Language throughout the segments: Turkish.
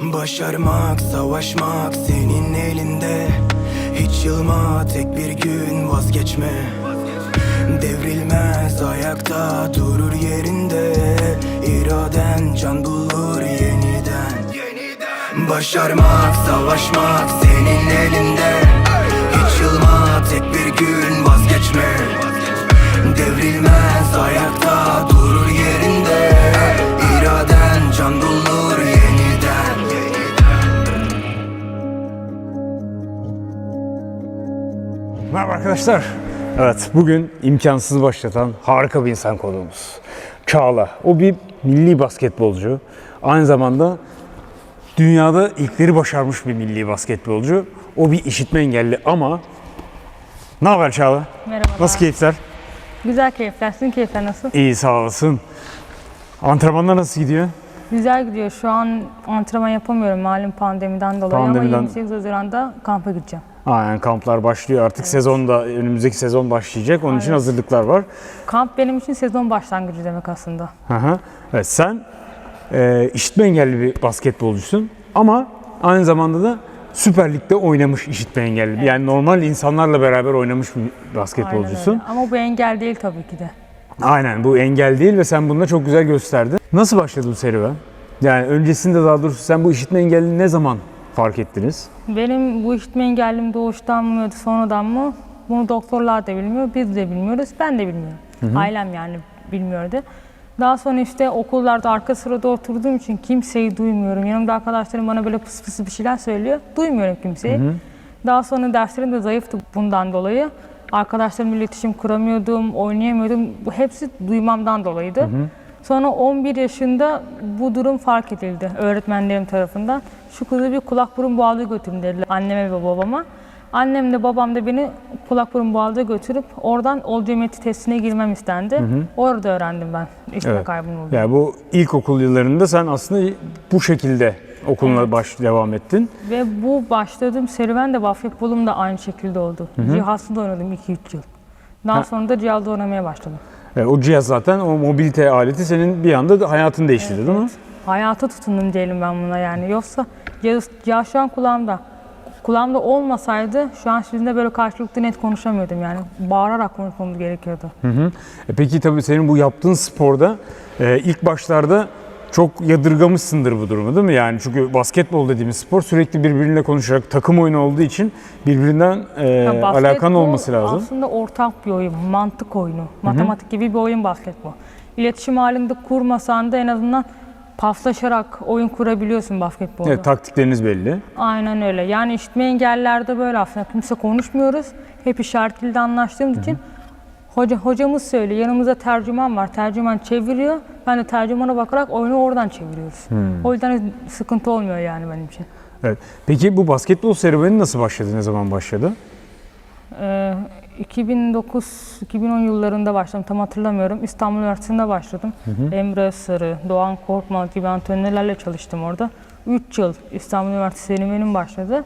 Başarmak, savaşmak senin elinde. Hiç yılma, tek bir gün vazgeçme. Devrilmez, ayakta durur yerinde. İraden can bulur yeniden. Başarmak, savaşmak senin elinde. Hiç yılma, tek bir gün vazgeçme. Devrilmez, ayakta durur yerinde Merhaba arkadaşlar. Evet, bugün imkansız başlatan harika bir insan konuğumuz. Çağla. O bir milli basketbolcu. Aynı zamanda dünyada ilkleri başarmış bir milli basketbolcu. O bir işitme engelli ama ne haber Çağla? Merhabalar. Nasıl keyifler? Güzel keyifler. Sizin keyifler nasıl? İyi sağ olasın. Antrenmanlar nasıl gidiyor? Güzel gidiyor. Şu an antrenman yapamıyorum malum pandemiden dolayı Pandemiden- ama 28 Haziran'da kampa gideceğim. Aynen kamplar başlıyor artık sezon da önümüzdeki sezon başlayacak. Onun için Aynen. hazırlıklar var. Kamp benim için sezon başlangıcı demek aslında. Hı hı. Evet, sen e, işitme engelli bir basketbolcusun ama aynı zamanda da Süper Lig'de oynamış işitme engelli. Yani normal insanlarla beraber oynamış bir Aynen basketbolcusun. öyle. Ama bu engel değil tabii ki de. Aynen, bu engel değil ve sen bunu da çok güzel gösterdin. Nasıl başladı bu serüven? Yani öncesinde daha doğrusu sen bu işitme engellini ne zaman fark ettiniz? Benim bu işitme engellim doğuştan mı sonradan mı? Bunu doktorlar da bilmiyor, biz de bilmiyoruz, ben de bilmiyorum. Ailem yani bilmiyordu. Daha sonra işte okullarda arka sırada oturduğum için kimseyi duymuyorum. Yanımda arkadaşlarım bana böyle pıs pıs bir şeyler söylüyor. Duymuyorum kimseyi. Daha sonra derslerim de zayıftı bundan dolayı. Arkadaşlarımla iletişim kuramıyordum, oynayamıyordum. Bu hepsi duymamdan dolayıydı. Sonra 11 yaşında bu durum fark edildi öğretmenlerim tarafından. Şu kızı bir kulak burun boğazı götürün dediler anneme ve babama. Annem de babam da beni kulak burun boğazı götürüp oradan olgeometri testine girmem istendi. Orada öğrendim ben işitme Evet. kaybının olduğunu. Yani bu ilkokul yıllarında sen aslında bu şekilde okuluna Evet. baş devam ettin. Ve bu başladığım serüven de basketbolum da aynı şekilde oldu. Cihazlı da oynadım 2-3 yıl. Daha Ha. sonra da cihazda oynamaya başladım. E, o cihaz zaten o mobilite aleti senin bir anda da hayatını değiştirdi değil mi? Hayata tutundum diyelim ben buna yani. Yoksa cihaz, cihaz şu an kulağımda. Kulağımda olmasaydı şu an sizinle böyle karşılıklı net konuşamıyordum yani. Bağırarak konuşmamız gerekiyordu. Hı hı. E peki tabii senin bu yaptığın sporda e, ilk başlarda çok yadırgamışsındır bu durumu değil mi? Yani çünkü basketbol dediğimiz spor sürekli birbiriyle konuşarak takım oyunu olduğu için birbirinden e, Ya alakan olması lazım. Aslında ortak bir oyun, mantık oyunu. Matematik gibi bir oyun basketbol. İletişim halinde kurmasan da en azından paslaşarak oyun kurabiliyorsun basketbolda. Evet, taktikleriniz belli. Aynen öyle. Yani işitme engellerde böyle aslında kimse konuşmuyoruz. Hep işaret dilde anlaştığımız için hoca hocamız söylüyor. Yanımızda tercüman var. Tercüman çeviriyor. Ben de tercümana bakarak oyunu oradan çeviriyoruz. O yüzden sıkıntı olmuyor yani benim için. Evet. Peki bu basketbol serüveni nasıl başladı? Ne zaman başladı? Ee, 2009-2010 yıllarında başladım. Tam hatırlamıyorum. İstanbul Üniversitesi'nde başladım. Emre Sarı, Doğan Korkmaz gibi antrenörlerle çalıştım orada. 3 yıl İstanbul Üniversitesi serüvenim başladı.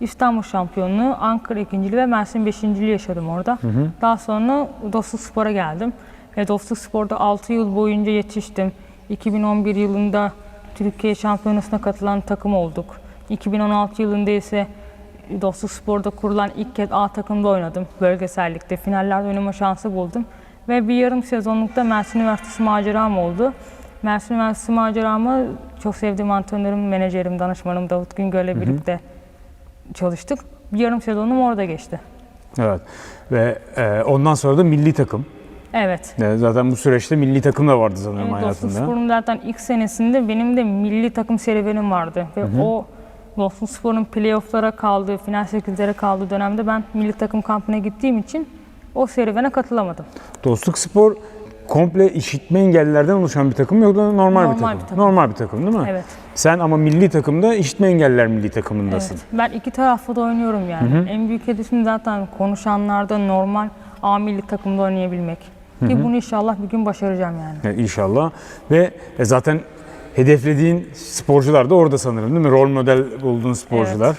İstanbul şampiyonluğu, Ankara ikinciliği ve Mersin beşinciliği yaşadım orada. Daha sonra Dostluk Spor'a geldim. Ve Dostluk Spor'da 6 yıl boyunca yetiştim. 2011 yılında Türkiye Şampiyonası'na katılan takım olduk. 2016 yılında ise Dostluk Spor'da kurulan ilk kez A takımda oynadım. Bölgesellikte finallerde oynama şansı buldum. Ve bir yarım sezonlukta Mersin Üniversitesi maceram oldu. Mersin Üniversitesi maceramı çok sevdiğim antrenörüm, menajerim, danışmanım Davut Güngör'le birlikte çalıştık. Bir yarım sezonum orada geçti. Evet. Ve e, ondan sonra da milli takım. Evet. E, zaten bu süreçte milli takım da vardı sanırım Evet, Dostluk hayatında. Spor'un zaten ilk senesinde benim de milli takım serüvenim vardı. Ve o Dostluk Spor'un playoff'lara kaldığı, final sekizlere kaldığı dönemde ben milli takım kampına gittiğim için o serüvene katılamadım. Dostluk Spor komple işitme engellilerden oluşan bir takım yoksa normal, bir, Normal takım? bir takım. Normal bir takım değil mi? Evet. Sen ama milli takımda işitme engelliler milli takımındasın. Evet. Ben iki tarafta da oynuyorum yani. En büyük hedefim zaten konuşanlarda normal A milli takımda oynayabilmek. Ki bunu inşallah bir gün başaracağım yani. Evet, inşallah. Ve e, zaten hedeflediğin sporcular da orada sanırım değil mi? Rol model bulduğun sporcular.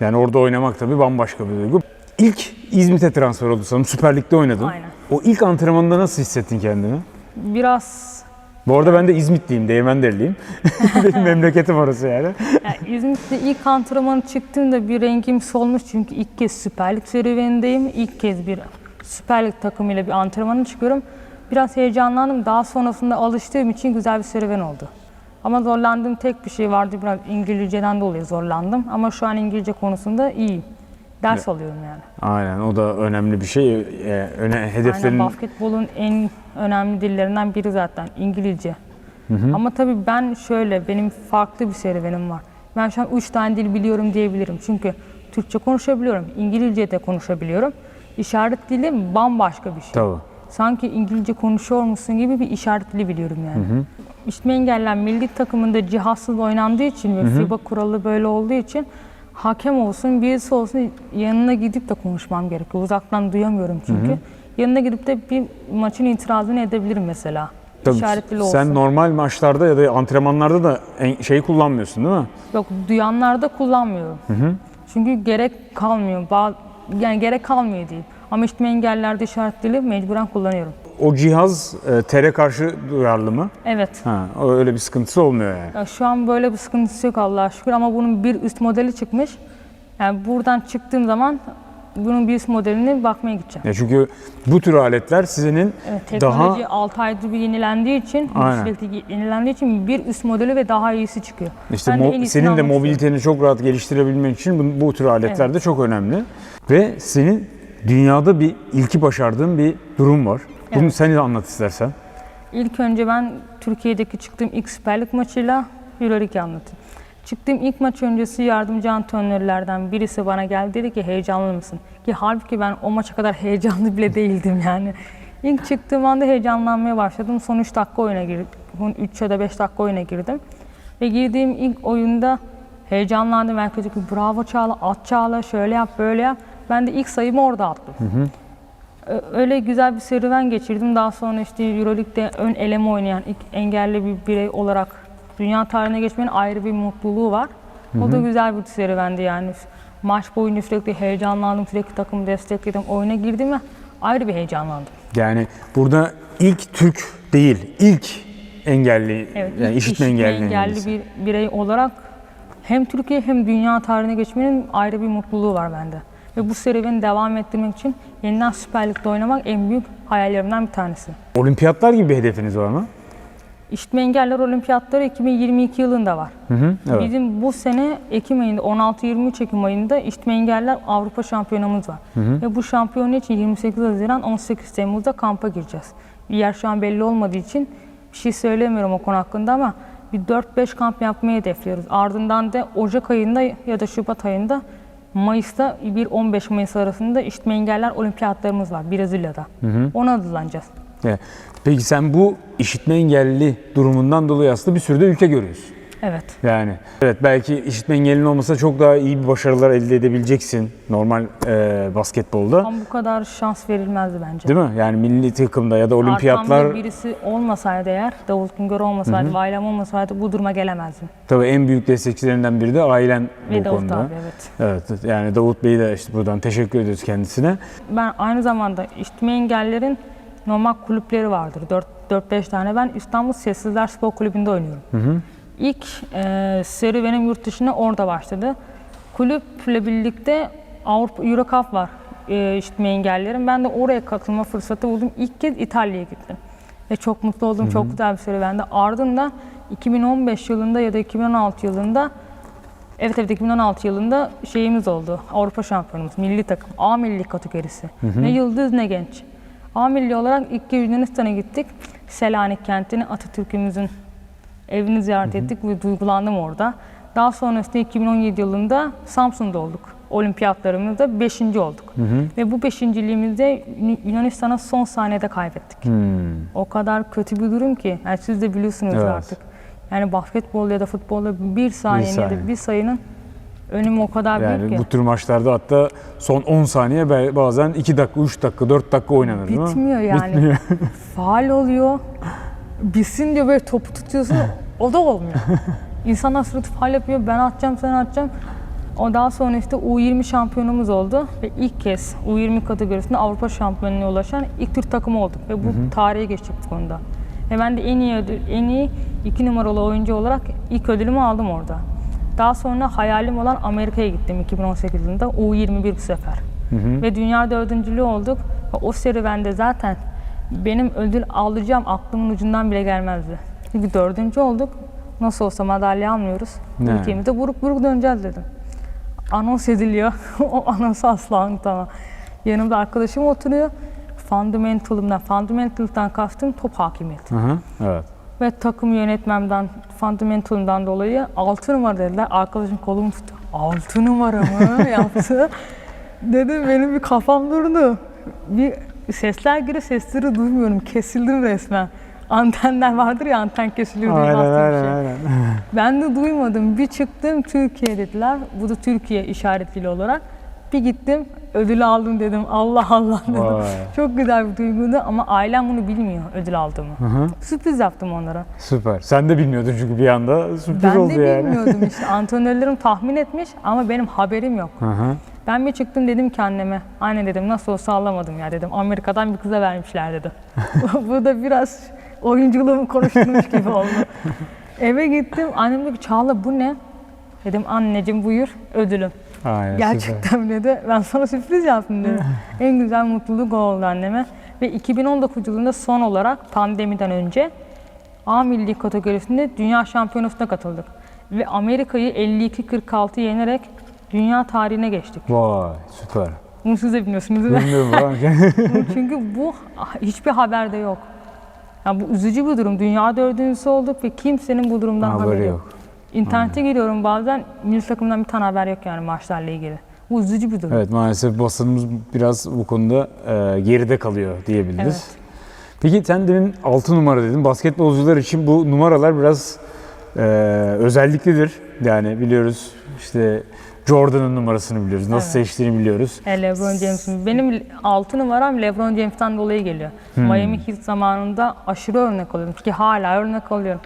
Yani orada oynamak tabii bambaşka bir duygu. İlk İzmit'e transfer oldu sanırım. Süper Lig'de oynadın. Aynen. O ilk antrenmanda nasıl hissettin kendini? Biraz Bu arada ben de İzmitliyim, Değirmenderiliyim. Benim memleketim orası yani. Yani İzmit'te ilk antrenmanı çıktığımda bir rengim solmuş çünkü ilk kez Süper Lig serüvenindeyim. İlk kez bir Süper Lig takımıyla bir antrenmana çıkıyorum. Biraz heyecanlandım. Daha sonrasında alıştığım için güzel bir serüven oldu. Ama zorlandığım tek bir şey vardı. Biraz İngilizceden dolayı zorlandım. Ama şu an İngilizce konusunda iyiyim. Ders alıyorum yani. Aynen o da önemli bir şey. Ee, öne, hedeflerin... Aynen basketbolun en önemli dillerinden biri zaten İngilizce. Ama tabii ben şöyle, benim farklı bir serüvenim var. Ben şu an üç tane dil biliyorum diyebilirim. Çünkü Türkçe konuşabiliyorum, İngilizce de konuşabiliyorum. İşaret dili bambaşka bir şey. Tabii. Sanki İngilizce konuşuyor musun gibi bir işaret dili biliyorum yani. İşitme engelliler milli takımında cihazsız oynandığı için ve FIBA kuralı böyle olduğu için hakem olsun, birisi olsun yanına gidip de konuşmam gerekiyor. Uzaktan duyamıyorum çünkü. Yanına gidip de bir maçın itirazını edebilirim mesela. Tabii İşaret dili olsun. sen normal maçlarda ya da antrenmanlarda da en- şey kullanmıyorsun değil mi? Yok duyanlarda kullanmıyorum. Çünkü gerek kalmıyor. Yani gerek kalmıyor değil. Ama işitme engellilerde işaret dili mecburen kullanıyorum. O cihaz e, tere karşı duyarlı mı? Evet. Ha, öyle bir sıkıntısı olmuyor yani. Ya şu an böyle bir sıkıntısı yok Allah'a şükür ama bunun bir üst modeli çıkmış. Yani buradan çıktığım zaman bunun bir üst modeline bakmaya gideceğim. Ya çünkü bu tür aletler sizin Evet, daha teknoloji 6 aydır bir yenilendiği için, Aynen. sürekli yenilendiği için bir üst modeli ve daha iyisi çıkıyor. işte Ben de mo- en iyisini senin de almak istiyorum. mobiliteni çok rahat geliştirebilmek için bu, bu tür aletler de çok önemli. Ve senin dünyada bir ilki başardığın bir durum var. Bunu Evet. sen de anlat istersen. İlk önce ben Türkiye'deki çıktığım ilk Süper Lig maçıyla Euroleague anlatayım. Çıktığım ilk maç öncesi yardımcı antrenörlerden birisi bana geldi dedi ki heyecanlı mısın? Ki halbuki ben o maça kadar heyecanlı bile değildim yani. İlk çıktığım anda heyecanlanmaya başladım. Son 3 dakika oyuna girdim. 3 ya da 5 dakika oyuna girdim. Ve girdiğim ilk oyunda heyecanlandım. Herkes dedi ki bravo Çağla, at Çağla, şöyle yap, böyle yap. Ben de ilk sayımı orada attım. Ö- Öyle güzel bir serüven geçirdim. Daha sonra işte Euroleague'de ön eleme oynayan ilk engelli bir birey olarak dünya tarihine geçmenin ayrı bir mutluluğu var. O da güzel bir serüvendi yani. Maç boyunca sürekli heyecanlandım, sürekli takımı destekledim. Oyuna girdim ve ayrı bir heyecanlandım. Yani burada ilk Türk değil, ilk engelli, Evet, yani işitme engelli. engelli bir birey olarak hem Türkiye hem dünya tarihine geçmenin ayrı bir mutluluğu var bende. Ve bu serüveni devam ettirmek için yeniden Süper Lig'de oynamak en büyük hayallerimden bir tanesi. Olimpiyatlar gibi bir hedefiniz var mı? İşitme Engeller Olimpiyatları 2022 yılında var. Hı hı. Evet. Bizim bu sene Ekim ayında 16-23 Ekim ayında İşitme Engeller Avrupa Şampiyonamız var. Ve bu şampiyonu için 28 Haziran 18 Temmuz'da kampa gireceğiz. Bir yer şu an belli olmadığı için bir şey söylemiyorum o konu hakkında ama bir 4-5 kamp yapmayı hedefliyoruz. Ardından da Ocak ayında ya da Şubat ayında Mayıs'ta 1-15 Mayıs arasında İşitme Engeller Olimpiyatlarımız var Brezilya'da. Ona hazırlanacağız. Evet. Peki sen bu işitme engelli durumundan dolayı aslında bir sürü de ülke görüyorsun. Evet. Yani evet belki işitme engellin olmasa çok daha iyi bir başarılar elde edebileceksin normal e, basketbolda. Ama bu kadar şans verilmezdi bence. Değil mi? Yani milli takımda ya da olimpiyatlar Arkamda birisi olmasaydı eğer, Davut Güngör olmasaydı, Vaylem olmasaydı bu duruma gelemezdim. tabii en büyük destekçilerinden biri de ailen Ve bu Davut konuda. abi evet. Evet yani Davut Bey'i de işte buradan teşekkür ediyoruz kendisine. Ben aynı zamanda işitme engellerin normal kulüpleri vardır. 4-5 tane. Ben İstanbul Sessizler Spor Kulübü'nde oynuyorum. İlk e, serüvenim yurt dışına orada başladı. Kulüple birlikte Avrupa Eurocup var e, işitme engellerin. Ben de oraya katılma fırsatı buldum. İlk kez İtalya'ya gittim. Ve çok mutlu oldum. Çok güzel bir serüvendi. Ardından 2015 yılında ya da 2016 yılında Evet evet 2016 yılında şeyimiz oldu. Avrupa şampiyonumuz, milli takım, A milli kategorisi. Ne yıldız ne genç. A milli olarak ilk kez Yunanistan'a gittik. Selanik kentini Atatürk'ümüzün evini ziyaret ettik ve duygulandım orada. Daha sonrasında 2017 yılında Samsun'da olduk. Olimpiyatlarımızda 5. olduk. Ve bu beşinciliğimizde Yunanistan'a son saniyede kaybettik. O kadar kötü bir durum ki. Yani siz de biliyorsunuz Evet. artık. Yani basketbol ya da futbolda bir saniye ya saniye. da bir sayının önemi o kadar büyük Yani ki. bu tür maçlarda hatta son 10 saniye bazen 2 dakika, 3 dakika, 4 dakika oynanır değil mi? Bitmiyor yani. Bitmiyor. Faal oluyor. Bitsin diyor böyle topu tutuyorsun. o da olmuyor. İnsanlar sürekli faal yapıyor. Ben atacağım, sen atacağım. O daha sonra işte U20 şampiyonumuz oldu ve ilk kez U20 kategorisinde Avrupa şampiyonluğuna ulaşan ilk Türk takımı olduk ve bu tarihe geçecek bu konuda. Ve ben de en iyi ödül, en iyi iki numaralı oyuncu olarak ilk ödülümü aldım orada. Daha sonra hayalim olan Amerika'ya gittim 2018 yılında. U21 bu sefer. Ve dünya dördüncülüğü olduk. O serüvende zaten benim ödül alacağım aklımın ucundan bile gelmezdi. Çünkü dördüncü olduk. Nasıl olsa madalya almıyoruz. Ne? Ülkemizde buruk buruk döneceğiz dedim. Anons ediliyor. o anonsu asla unutamam. Yanımda arkadaşım oturuyor. Fundamental'ımdan, fundamental'dan kastım top hakimiyeti. Hı hı. Evet. Ve takım yönetmemden, fundamental'dan dolayı 6 numara dediler. Arkadaşım kolumu tuttu. 6 numara mı yaptı? Dedim benim bir kafam durdu. Bir sesler giriyor, sesleri duymuyorum. Kesildim resmen. Antenler vardır ya anten kesiliyor diye Aynen aynen şey. aynen. Ben de duymadım. Bir çıktım Türkiye dediler. Bu da Türkiye işaretli olarak. Bir gittim ödül aldım dedim. Allah Allah dedim. Vay. Çok güzel bir duyguydu ama ailem bunu bilmiyor ödül aldığımı. hı. Sürpriz yaptım onlara. Süper. Sen de bilmiyordun çünkü bir anda sürpriz Ben oldu de yani. bilmiyordum işte. Antrenörlerim tahmin etmiş ama benim haberim yok. Hı hı. Ben bir çıktım dedim ki anneme, anne dedim nasıl olsa alamadım ya dedim. Amerika'dan bir kıza vermişler dedim. Bu da biraz oyunculuğumu konuşturmuş gibi oldu. Eve gittim, annem dedi ki Çağla bu ne? Dedim anneciğim buyur ödülüm. Aynen, süper. Gerçekten dedi. Ben sana sürpriz yaptım dedi. en güzel mutluluk oldu anneme. Ve 2019 yılında son olarak pandemiden önce A milli kategorisinde dünya şampiyonasına katıldık. Ve Amerika'yı 52-46 yenerek dünya tarihine geçtik. Vay süper. Bunu siz de bilmiyorsunuz değil mi? Bilmiyorum. Çünkü bu hiçbir haberde yok. Ya bu üzücü bir durum. Dünya dördüncüsü olduk ve kimsenin bu durumdan haberi, Haberi yok. yok. İnternete giriyorum bazen milli takımdan bir tane haber yok yani maçlarla ilgili. Bu üzücü bir durum. Evet maalesef basınımız biraz bu konuda e, geride kalıyor diyebiliriz. Evet. Peki sen demin 6 numara dedin. Basketbolcular için bu numaralar biraz e, özelliklidir. Yani biliyoruz işte Jordan'ın numarasını biliyoruz. Nasıl Evet. seçtiğini biliyoruz. E, LeBron James'in. Benim 6 numaram LeBron James'ten dolayı geliyor. Hmm. Miami Heat zamanında aşırı örnek alıyorum. Ki hala örnek alıyorum.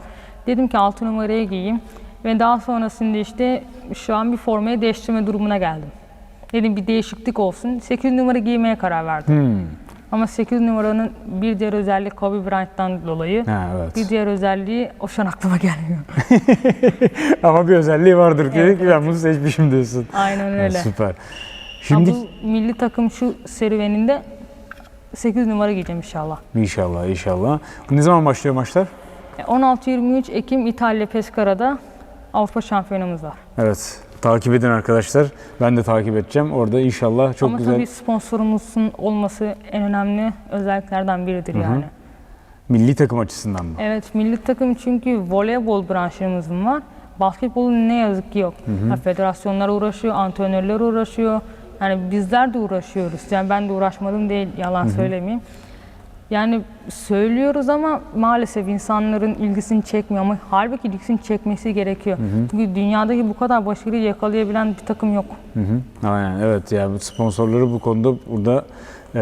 Dedim ki 6 numaraya giyeyim. Ve daha sonrasında işte şu an bir formayı değiştirme durumuna geldim. Dedim bir değişiklik olsun. 8 numara giymeye karar verdim. Hmm. Ama 8 numaranın bir diğer özelliği Kobe Bryant'tan dolayı. Ha, evet. Bir diğer özelliği o şu an aklıma gelmiyor. Ama bir özelliği vardır diye Evet, ki ben bunu seçmişim diyorsun. Aynen Ha, öyle. süper. Şimdi Şimdi bu milli takım şu serüveninde 8 numara giyeceğim inşallah. inşallah inşallah. Ne zaman başlıyor maçlar? 16-23 Ekim İtalya Pescara'da Avrupa Şampiyonamız var. Evet. Takip edin arkadaşlar. Ben de takip edeceğim. Orada inşallah çok Ama güzel tabii sponsorumuzun olması en önemli özelliklerden biridir yani. milli takım açısından mı? Evet milli takım çünkü voleybol branşımız var. Basketbolun ne yazık ki yok. Ya, federasyonlar uğraşıyor, antrenörler uğraşıyor. Yani bizler de uğraşıyoruz. Yani ben de uğraşmadım değil, yalan söylemeyeyim. Yani söylüyoruz ama maalesef insanların ilgisini çekmiyor ama halbuki ilgisini çekmesi gerekiyor. Çünkü dünyadaki bu kadar başarıyı yakalayabilen bir takım yok. Hı hı. Aynen evet yani sponsorları bu konuda burada e,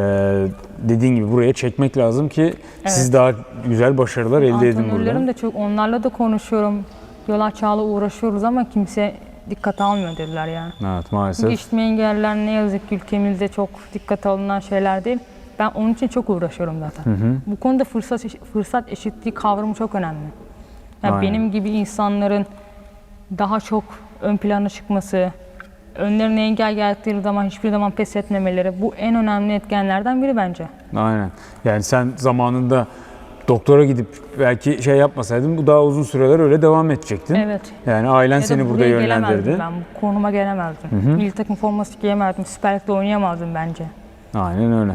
dediğin gibi buraya çekmek lazım ki siz daha güzel başarılar elde edin Antrenörlerim burada. de çok, onlarla da konuşuyorum. Diyorlar Çağla uğraşıyoruz ama kimse dikkat almıyor dediler yani. Evet Çünkü maalesef. işitme engeller ne yazık ki ülkemizde çok dikkat alınan şeyler değil. Ben onun için çok uğraşıyorum zaten. Bu konuda fırsat fırsat eşitliği kavramı çok önemli. Yani Aynen. benim gibi insanların daha çok ön plana çıkması, önlerine engel geldikleri zaman hiçbir zaman pes etmemeleri bu en önemli etkenlerden biri bence. Aynen. Yani sen zamanında doktora gidip belki şey yapmasaydın bu daha uzun süreler öyle devam edecektin. Evet. Yani ailen Ya seni burada yönlendirdi. ben, bu konuma gelemezdim. Milli takım forması giyemezdim, Süper Lig'de oynayamazdım bence. Aynen öyle.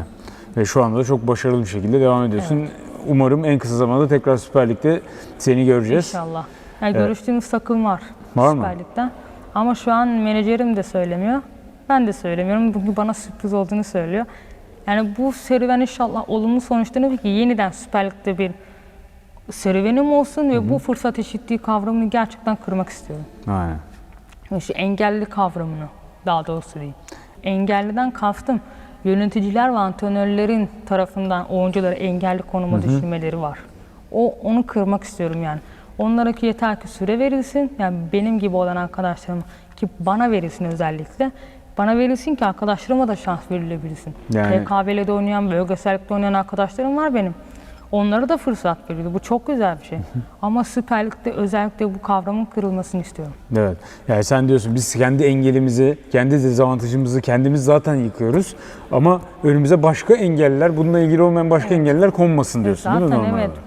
Ve şu anda da çok başarılı bir şekilde devam ediyorsun. Umarım en kısa zamanda tekrar Süper Lig'de seni göreceğiz. İnşallah. Yani görüştüğümüz takım var, Var? Süper Lig'den. Ama şu an menajerim de söylemiyor. Ben de söylemiyorum. Çünkü bana sürpriz olduğunu söylüyor. Yani bu serüven inşallah olumlu sonuçlanır ki yeniden Süper Lig'de bir serüvenim olsun ve bu fırsat eşitliği kavramını gerçekten kırmak istiyorum. Aynen. Yani Şu engelli kavramını daha doğrusu diyeyim. Engelliden kastım yöneticiler ve antrenörlerin tarafından oyuncuları engelli konuma düşürmeleri var. O onu kırmak istiyorum yani. Onlara ki yeter ki süre verilsin. Yani benim gibi olan arkadaşlarım ki bana verilsin özellikle. Bana verilsin ki arkadaşlarıma da şans verilebilsin. Yani- TKB'de oynayan, bölgesellikte oynayan arkadaşlarım var benim. Onlara da fırsat veriyordu. Bu çok güzel bir şey. Ama Süper Lig'de özellikle bu kavramın kırılmasını istiyorum. Evet. Yani sen diyorsun biz kendi engelimizi, kendi dezavantajımızı kendimiz zaten yıkıyoruz. Ama önümüze başka engeller, bununla ilgili olmayan başka engeller konmasın diyorsun değil mi Zaten normal evet. olarak?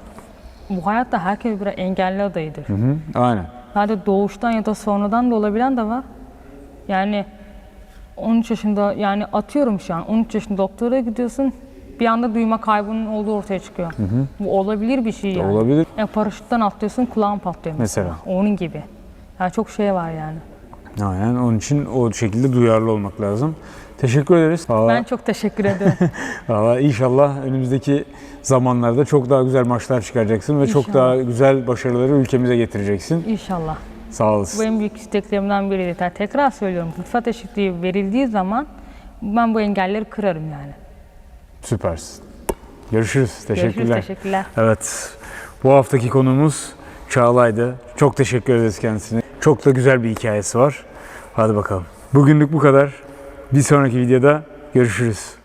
Bu hayatta herkes bir engelli adayıdır. Hı, aynen. Sadece doğuştan ya da sonradan da olabilen de var. Yani 13 yaşında yani atıyorum şu an 13 yaşında doktora gidiyorsun bir anda duyma kaybının olduğu ortaya çıkıyor. Bu olabilir bir şey yani. Olabilir. Ya paraşütten atlıyorsun kulağın patlıyor mesela. Onun gibi. Yani çok şey var yani. Aynen. Onun için o şekilde duyarlı olmak lazım. Teşekkür ederiz. Valla, Ben çok teşekkür ederim. valla inşallah önümüzdeki zamanlarda çok daha güzel maçlar çıkaracaksın ve çok İnşallah. daha güzel başarıları ülkemize getireceksin. İnşallah. Sağ olasın. Bu en büyük isteklerimden biriydi. Yani Tekrar söylüyorum. Fırsat eşitliği verildiği zaman ben bu engelleri kırarım yani. Süpersin. Görüşürüz. Teşekkürler. Görüşürüz. Teşekkürler. Evet. Bu haftaki konumuz Çağla'ydı. Çok teşekkür ederiz kendisine. Çok da güzel bir hikayesi var. Hadi bakalım. Bugünlük bu kadar. Bir sonraki videoda görüşürüz.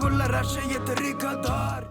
Tavırlar her şey yeteri kadar